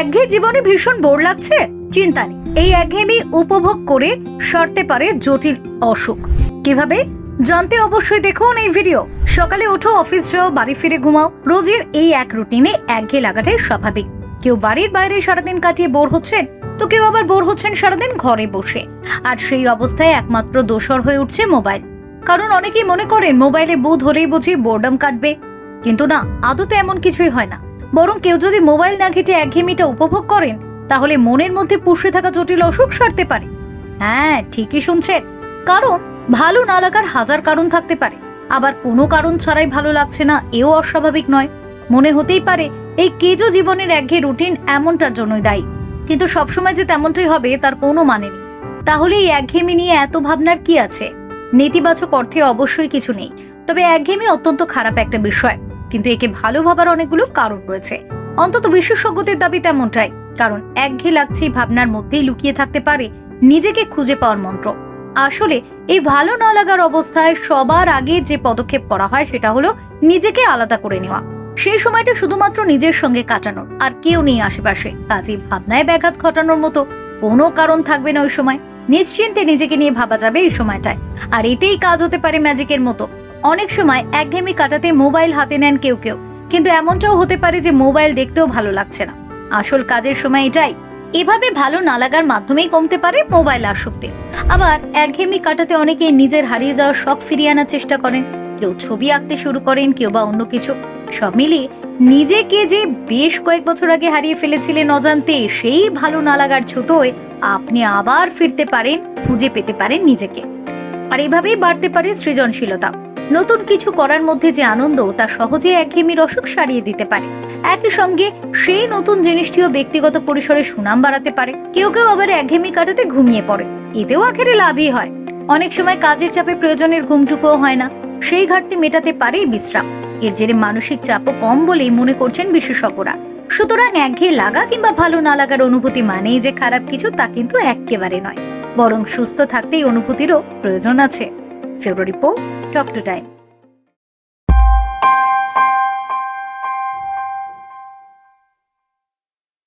একঘেয়ে জীবনে ভীষণ বোর লাগছে? চিন্তা নেই। এই একঘেয়েমি উপভোগ করে সরতে পারে জটিল অসুখ। কীভাবে? জানতে অবশ্যই দেখুন এই ভিডিও। সকালে ওঠো, অফিস যাও, বাড়ি ফিরে ঘুমাও। রোজের এই এক রুটিনে একঘেয়ে লাগাটাই স্বাভাবিক। কেউ বাড়ির বাইরে সারাদিন কাটিয়ে বোর হচ্ছেন, তো কেউ আবার বোর হচ্ছেন সারাদিন ঘরে বসে। আর সেই অবস্থায় একমাত্র দোষর হয়ে উঠছে মোবাইল। কারণ অনেকেই মনে করেন, মোবাইলে বউ ধরেই বুঝি বোর্ডম কাটবে। কিন্তু না, আদতে এমন কিছুই হয় না। বরং কেউ যদি মোবাইল না ঘেটে একঘেয়েমিটা উপভোগ করেন, তাহলে মনের মধ্যে পুষে থাকা জটিল অসুখ সারতে পারে। হ্যাঁ ঠিকই শুনছেন। কারণ ভালো না লাগার হাজার কারণ থাকতে পারে। আবার কোনো কারণ ছাড়াই ভালো লাগছে না, এও অস্বাভাবিক নয়। মনে হতেই পারে, এই কেজো জীবনের একঘেয়ে রুটিন এমনটার জন্যই দায়ী। কিন্তু সবসময় যে তেমনটাই হবে, তার কোনো মানে নেই। তাহলে এই একঘেয়েমি নিয়ে এত ভাবনার কি আছে? নেতিবাচক অর্থে অবশ্যই কিছু নেই। তবে একঘেয়েমি অত্যন্ত খারাপ একটা বিষয়। কিন্তু একে ভালো ভাবার অনেকগুলো কারণ রয়েছে। অন্তত বিশেষজ্ঞদের দাবি তেমনটাই, কারণ একঘে লাগছে ভাবনার মধ্যেই লুকিয়ে থাকতে পারে নিজেকে খুঁজে পাওয়ার মন্ত্র। আসলে এই ভালো না লাগার অবস্থায় সবার আগে যে পদক্ষেপ করা হয় সেটা হলো নিজেকে আলাদা করে নেওয়া। সেই সময়টা শুধুমাত্র নিজের সঙ্গে কাটানোর, আর কেউ নেই আশেপাশে কাজে ভাবনায় ব্যাঘাত ঘটানোর মতো কোনো কারণ থাকবে না ওই সময়। নিশ্চিন্তে নিজেকে নিয়ে ভাবা যাবে এই সময়টায়, আর এতেই কাজ হতে পারে ম্যাজিকের মতো। অনেক সময় একঘেয়েমি কাটাতে মোবাইল হাতে নেন কেউ কেউ, কিন্তু এমনটাও হতে পারে যে মোবাইল দেখতেও ভালো লাগছে না। আসল কাজের সময় এটাই। এভাবে ভালো না লাগার মাধ্যমেই কমতে পারে মোবাইল আসক্তি। আবার একঘেয়েমি কাটাতে অনেকে নিজের হারিয়ে যাওয়ার শখ ফিরিয়ে আনার চেষ্টা করেন। কেউ ছবি আঁকতে শুরু করেন, কেউ বা অন্য কিছু। সব মিলিয়ে নিজেকে যে বেশ কয়েক বছর আগে হারিয়ে ফেলেছিলেন অজান্তে, সেই ভালো না লাগার ছুতোয় আপনি আবার ফিরতে পারেন, খুঁজে পেতে পারেন নিজেকে। আর এভাবেই বাড়তে পারে সৃজনশীলতা। নতুন কিছু করার মধ্যে যে আনন্দ, তা সহজে একঘেয়েমির অসুখ সারিয়ে দিতে পারে। একই সঙ্গে সেই নতুন জিনিসটিও ব্যক্তিগত পরিসরে সুনাম বাড়াতে পারে। কেউ কেউ আবার একঘেয়েমি কাটাতে ঘুমিয়ে পড়ে। এতেও আখেরে লাভই হয়। অনেক সময় কাজের চাপে প্রয়োজনের ঘুমটুকুও হয় না। সেই ঘাটতি মেটাতে পারে বিশ্রাম। এর জেরে মানসিক চাপও কম বলেই মনে করছেন বিশেষজ্ঞরা। সুতরাং একঘেয়ে লাগা কিংবা ভালো না লাগার অনুভূতি মানেই যে খারাপ কিছু, তা কিন্তু একেবারে নয়। বরং সুস্থ থাকতেই অনুভূতিরও প্রয়োজন আছে। Pseudo Report, Talk to Time.